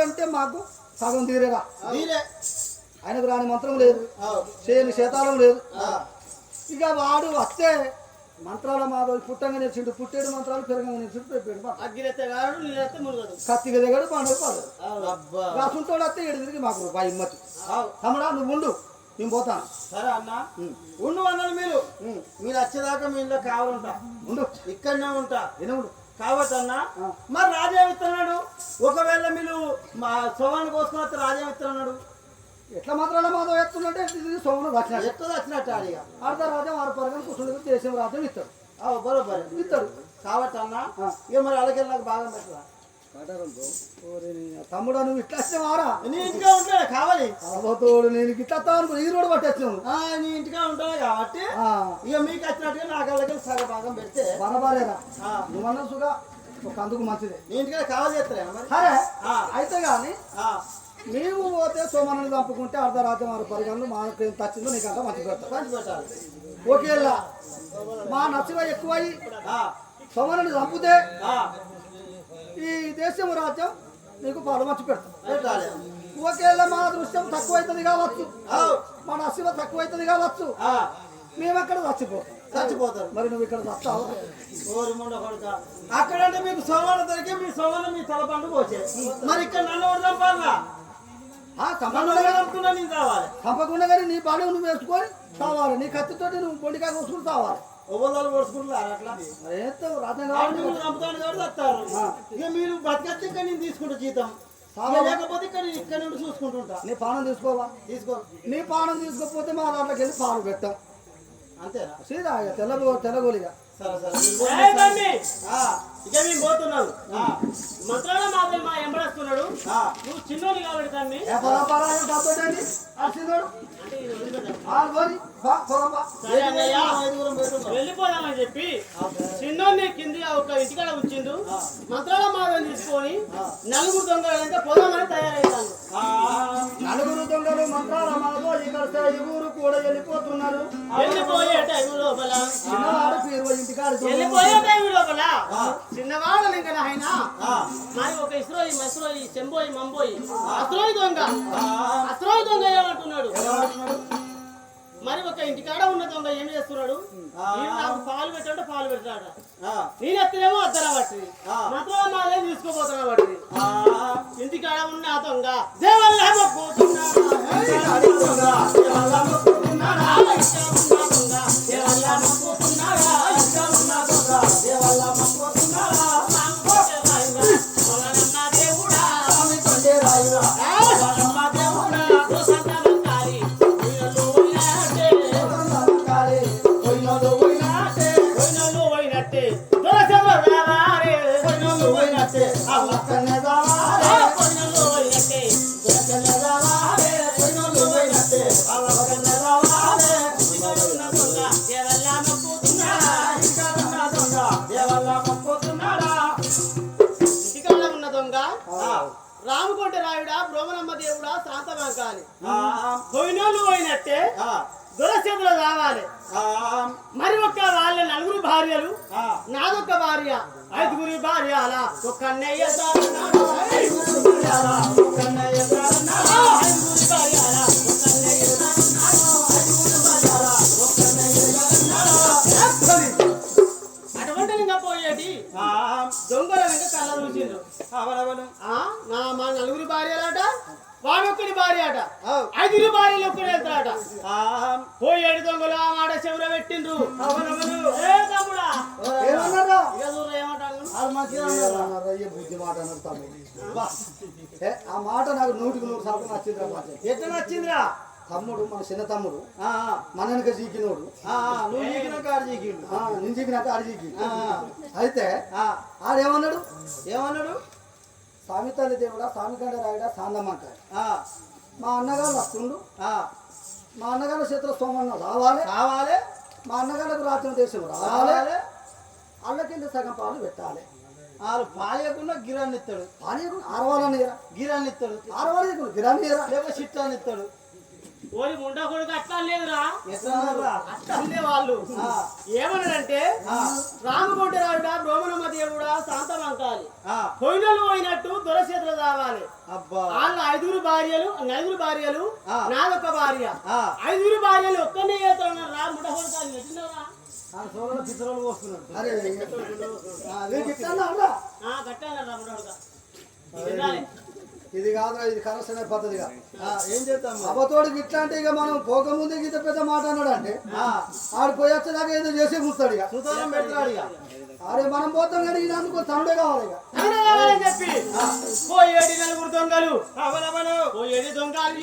అంటే మాకు సగం తీరేరా మీరే ఆయనకు రాని మంత్రం లేదు. చేయని శేతాలం లేదు. ఇక వాడు వస్తే మంత్రాల మాధవి పుట్టంగా నేర్చిండు పుట్టేడు మంత్రాలు పెరగంగా నేర్చిండు పెట్టాడు కత్తికి దిగాడు పండుగ పాడు రాసుంటాడు వస్తే ఏడు తిరిగి మాకు రూపాయి ఇమ్మతి. అవు. తమ్ముడా నువ్వు ఉండు. నేను పోతాను సరే అన్న. ఉండు అన్నాడు మీరు. మీరు వచ్చేదాకా మీ ఇంట్లో కావాలంటా. ఉండు. ఇక్కడనే ఉంటా. విను ఉండు. అన్న మరి రాజా ఇస్తున్నాడు ఒకవేళ మీరు మా సోమాన్ని కోసుకుని వస్తే రాజా ఇస్తున్నాడు ఎట్లా మంత్రాల మాధవ్ ఇది సోమను ఎట్లా వచ్చినట్టు. అడిగా అర్ధ రాజ్యం ఆరు పరగని కూర్చుండి దేశం రాజ్యం ఇస్తాడు. బరోబర్. ఇస్తాడు. కాబట్టి అన్న ఇక మరి అలాగే నాకు బాగా పెట్టరా తమ్ముడా నువ్వు ఇట్లా వచ్చినావారా నీ ఇంటిగా ఉంటాడు కావాలి. కాబోతోడు నేను ఇట్లా తాను ఈ రోడ్డు పట్టేసాను ఆ, నీ ఇంటిగా ఉంటాడు కాబట్టి ఇక మీకు వచ్చినట్టుగా నాకు అలాగే సగ భాగం పెడితే బరబారేరా నువ్వన్న సుగా ఒక అందుకు మంచిదే. నీ ఇంటిగా కావాలి చేస్తారా సరే. అయితే కానీ నీవు పోతే సోమన్నని చంపుకుంటే అర్ధరాజ్యం ఆరు పరిగణలు మాకు ఏం తచ్చిందో నీకంతా మంచి పెడతా. పంచి పెట్టాలి. ఒకేలా మా నచ్చివ ఎక్కువై ఆ, సోమన్నని చంపితే ఈ దేశం రాజ్యం నీకు పాలు మంచి పెడతా. ఒకేలా మా దృశ్యం తక్కువైతుంది కావచ్చు. అవు. మా నచ్చివ తక్కువైతుంది కావచ్చు. మేము అక్కడ చచ్చిపోతాం? చచ్చిపోతారు మరి నువ్వు ఇక్కడ చస్తావు? అక్కడంటే మీకు సోమాన దొరికి మీ సోమాన మీ తల పండు పోచే మరి ఇక్కడ నన్ను ఆ, నన్ను చంపకుండా కావాలి. కానీ నీ బాడీ నువ్వు వేసుకొని తావాలి నీ కత్తితోటి నువ్వు బొండికాయ కోసుకుని తావాలి ఒవ్వలాలు పొడుచుకుంటున్నారు అట్లా చంపుతాను కాబట్టి వస్తారు ఇక మీరు బతికత్తే ఇక్కడ నేను తీసుకుంటా జీతం లేకపోతే ఇక్కడ ఇక్కడ నుండి చూసుకుంటుంటా నీ పానం తీసుకోవా తీసుకో నీ పానం తీసుకోకపోతే మా దాంట్లోకి వెళ్ళి పాలు పెట్టాం అంతేనా సీదా ఇక తెల్లగో తెల్లగోలిగా సరే సరే ఇక మేము పోతున్నాం ఆ, మంత్రాల మాత్రం మా ఎంబడేస్తున్నాడు ఆ. నువ్వు చిన్నోడు కాబట్టి దాన్ని అంటే ఐదుగురం. వెళ్ళిపోదామని చెప్పి చిన్నోడిని కింది ఒక ఇంటికాడ ఉంచిండు. మంత్రాల మాధవం తీసుకొని నలుగురు దొంగలంటే పోదామని తయారవుతాను ఆ, నలుగురు దొంగలు మంత్రాల మాతో ఇక్కడ ఊరు కూడా వెళ్ళిపోతున్నారు. వెళ్ళిపోయే టైం లోపల. చిన్నవాడు ఇంటికాడ వెళ్ళిపోయే టైం లోపల. చిన్నవాడు ఇంకా ఆయన మరి ఒక ఇస్రోయి మస్రోయి చెంబోయి మంబోయి. అస్రోయి దొంగ. అస్రోయి దొంగ ఇంటికాడ ఉన్న దొంగ ఏం చేస్తున్నాడు? నాకు పాలు పెట్టాడు పాలు పెట్టాడు. ఆ, నేను ఎత్తనేమో అద్దరా బట్టి మాత్రం నాదే తీసుకోపోతున్నా బట్టి ఇంటికాడ ఉన్న ఆ దొంగ. దేవల్ల మొక్కుతున్నా. రాయుడా బ్రోమనమ్మ దేవుడా శాంతమాకాలి ఆ, పోయినోళ్ళు పోయినట్టే దొరచేతులు రావాలి. మరి ఒక్క వాళ్ళ నలుగురు భార్యలు. నాదొక్క భార్య ఐదుగురి భార్య అలా ఒక్క అన్నయ్య అటువంటి ఇంకా పోయేటి? ఆ, దొంగల వెనక కళ్ళ. ఆ, నా వాడొక్కడి భార్య అట. ఐదుగురి భార్యలు ఒక్కడే వెళ్తాడట పోయేడు దొంగలు ఆ మాట చెవుల పెట్టిండ్రు. ఆ. మాట నాకు నూటికి నూరు శాతం నచ్చింది మాట ఎట్లా నచ్చిందిరా? తమ్ముడు మన చిన్న తమ్ముడు. మన ఆ, ఆ, నువ్వు చీకిన కాడు చీకిండు ఆ, నేను చీకినాక ఆడు ఆ, అయితే ఆడేమన్నాడు? ఏమన్నాడు? స్వామి తల్లి దేవుడా స్వామికండ రాయుడా సాందమ్మంట ఆ, మా అన్నగారు వస్తుండు మా అన్నగారు చేతిలో సోమన్న రావాలి. కావాలి మా అన్నగారికి రాత్రి దేశం రావాలి. కావాలి అల్లకింద సగం పాలు పెట్టాలి. వాళ్ళు పాయకుండా గిరాన్ని ఇస్తాడు. పానీయకు ఆరవాలని గిరాన్ని ఇస్తాడు. ఆరవాలి గిరాని లేకపోతే చిట్టాన్ని ఇస్తాడు. ఓరి ముండ కొడుకు అట్లా లేదురా ఎట్లా అట్లా ఉండే వాళ్ళు ఆ. ఏమన్నాడంటే ఆ, రామకోటరావుడా బ్రోమణమ్మ దేవుడా శాంతమంకాలి ఆ, కొయినలు పోయినట్టు దొరచేతులు రావాలి అబ్బా. వాళ్ళ ఐదుగురు భార్యలు నలుగురు భార్యలు. నాదొక్క భార్య. ఆ, ఐదుగురు భార్యలు ఒక్కనే చేస్తున్నారు రా ముండ కొడుకు నెట్టినవరా ముండ కొడుక. ఇది కాదు ఇది కరెక్ట్ అనే పద్ధతిగా ఆ, ఏం చేద్దాం? అబతోడికి ఇట్లా అంటే ఇక మనం పోకముందు ఇంత పెద్ద మాట అన్నాడు అంటే ఆడు పోయి వచ్చేదాకా ఏదో చేసి కూర్తాడు ఇక సుతారం పెడతాడు ఇక అరే మనం పోతాం కానీ ఇది అందుకో తమ్ముడే కావాలి ఇక కావాలని చెప్పి పోయేటి నలుగురు దొంగలు పోయేటి దొంగలు.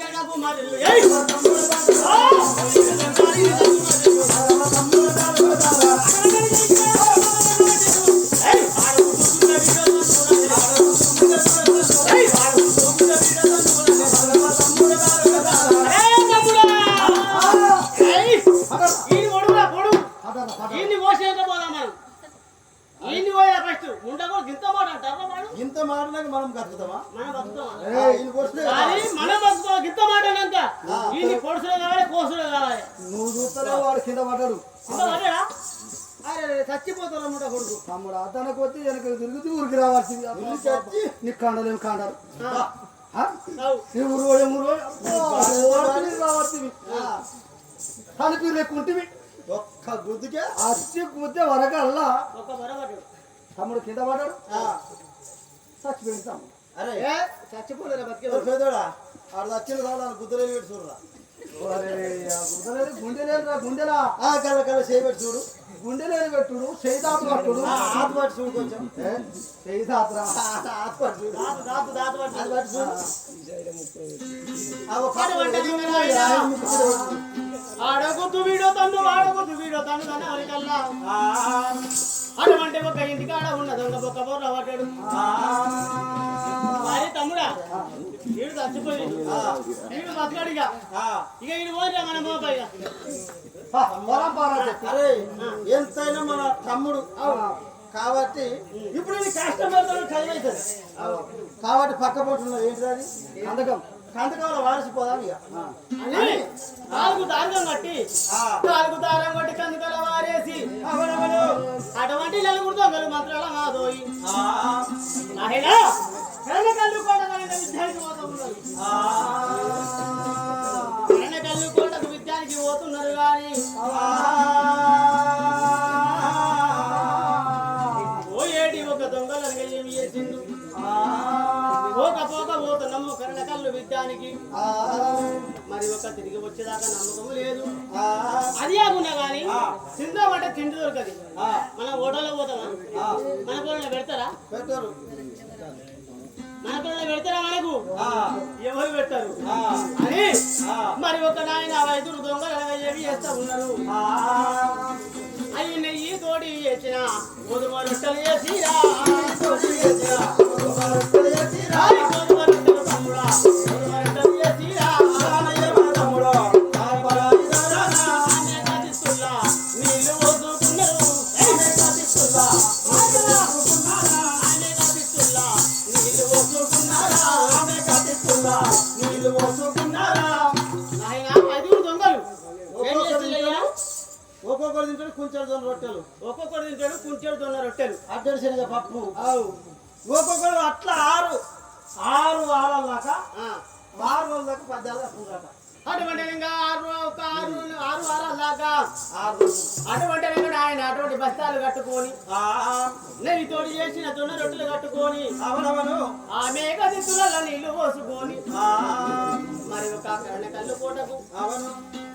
ఈయన్ని పోసేంత పోదాం మనం. ఈయన్ని పోయా ఫస్ట్ ముండ కూడా గింత మాట అంటారా ఇంత మాటలకు మనం బతుకుతామా? మనం బతుకుతామా? మనం బతుకుతాం గింత మాట అన్నాక ఈయన్ని పొడుసులు కావాలి కోసులు కావాలి. నువ్వు చూస్తలేవు వాడు కింద పడ్డాడు? అన్నమాట కొడుకు. తమ్ముడు కొద్ది వెనక తిరుగుతూ ఊరికి రావాల్సింది. చచ్చి నీకు కండలేము కండారు ఊరు రావాల్సింది. ఒక్క గుద్దుకే అచ్చి గుద్దే వరకల్లా. ఒక బరబడ్డాడు తమ్ముడు కింద పడ్డాడు? ఆ, చచ్చిపోయింది తమ్ముడు. అరే ఏ? చచ్చిపోలేరా బతికే ఎవరు పేదోడా? ఆడు వచ్చిన రావాలి గుద్దలే పెట్టి చూడరా ఒరే, ఆ గుండెలేదు గుండెలేదురా గుండెలా? ఆ కల కల చేయబెట్టి చూడు గుండెలేని పెట్టుడు చేయిదాపు కట్టుడు ఆ, ఆకు పట్టి చూడు కొంచెం ఏ, చేయిదాపురా ఆ, ఆకు పట్టి చూడు దాతు దాతు దాతు పట్టు. అది పట్టి చూడు ఆ, ఒక పట్టు పట్టు పట్టు దిగురా, చూడు, ఇలా. ఆ, ముక్కు మీద పెట్టు. ఆడకొద్దు వీడో తన్ను ఆడకొద్దు వీడో తన్ను తన వరకల్లా ఆ, అటువంటి ఒక ఇంటికాడ ఉన్న దొంగ బొక్క బొర్ర పట్టాడు మరి తమ్ముడా వీడు చచ్చిపోయిండు వీడు బతకాడిగా ఆ. ఇక వీడు పోయిరా మన మోపైగా పా, పోరా, పోరా చెప్పి. అరే ఎంతైనా మన తమ్ముడు కాబట్టి ఇప్పుడు ఇది కష్టపడతాడు చదివైతుంది కాబట్టి పక్క పోతున్నది ఏంటిది అది? అందకం కందకాల వారిసిపోదాం ఇక. నాలుగు దారుగం కట్టి. నాలుగు దారం కొట్టి కందుకల వారేసి అటువంటి నలుగురు దొంగలు మంత్రాల మాదోయి నాయనా కళ్ళు విద్యానికి పోతున్నారు ఆ, విద్యానికి మరి ఒక తిరిగి వచ్చేదాకా నమ్మకం లేదు. అది కాకుండా కానీ తిందామంటే తిండి దొరకదు. మనం ఓటలో పోతామా? మన పిల్లల్ని పెడతారా? పెట్టరు మన పిల్లల్ని పెడతారా మనకు? ఎవరు పెట్టారు ఆ, అని. మరి ఒక నాయన ఐదుగురు దొంగలు ఏమి చేస్తా ఉన్నారు. అవి నెయ్యి తోడి చేసిన గోధుమ రొట్టెలు చేసిరా. తోటి చేసిరా, ఒక్కొక్కరు తింటాడు కొంచెం జొన్న రొట్టెలు. ఒక్కొక్కడు తింటాడు కుంచెడు దొన్న రొట్టెలు. అడ్డడి శనగ పప్పు. ఒక్కొక్కరు అట్లా ఆరు. ఆరు వారాల దాకా ఆ. ఆరు రోజుల దాకా పద్యాలు పూరాట అటువంటి ఆరు ఒక ఆరు ఆరు వారాల దాకా ఆరు అటువంటి ఇంకా ఆయన అటువంటి బస్తాలు కట్టుకొని నెయ్యి తోడి చేసిన జొన్న రొట్టెలు కట్టుకొని అవనవను. ఆ మేక దిత్తులలో నీళ్ళు పోసుకొని మరి ఒక కరణకల్లు కోటకు అవను.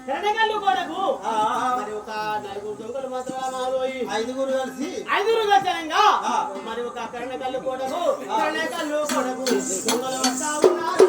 కరణకల్లు కోటకు ఆ, మరి ఒక నలుగురు దొంగలు మాత్రమాలోయి ఐదుగురు కలిసి ఐదుగురు ఆ. మరి ఒక కరణకల్లు కోటకు కరణకల్లు కోటకు దొంగలు వస్తా ఉన్నారు.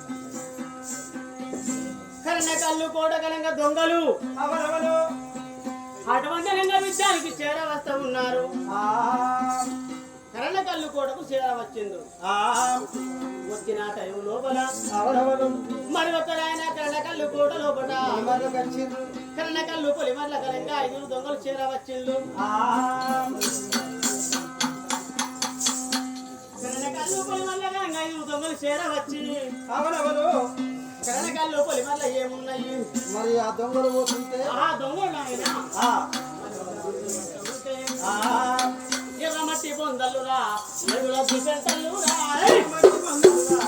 కోటకనంగా కరణకల్లు కోటకనంగా దొంగలు. అవరవరు. అటువంటి రంగ విద్యానికి చేరవస్తా ఉన్నారు. ఆ, కరణకల్లు కోటకు చేరవచ్చిండు. ఆ, వచ్చిన టైం లోపల. మరి ఒకరాయన కరణకల్లు కోట లోపల వచ్చిండ్రు. కరణకల్లు పొలిమర్ల కలంగా ఐదుగురు దొంగలు చేరవచ్చిండు. ఆ, కరణకల్లు పొలిమర్ల కలంగా ఐదుగురు దొంగలు చేరవచ్చి అవరవరు. కరణకల్లు పొలిమర్ల ఏమున్నాయి? మరి ఆ దొంగలు పోతుంటే? ఆ దొంగలు ఎర్రమట్టి పొందలురా ఎరుల దిశంతలురా మంచి బంధువులా.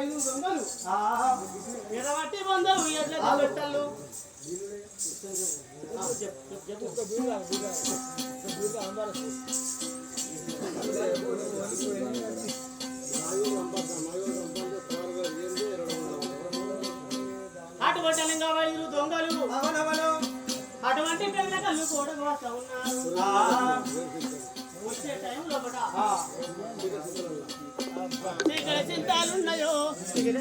ఐదు దొంగలు. ఎర్రమట్టి పొందలు ఎట్లా పెట్టలు. అటువంటి ఐదు దొంగలు. అటువంటి పిల్లలు కూడా ఉన్నారు. వచ్చే టైం లోపల ఆ, చింతాలున్నాయో ఇక్కడ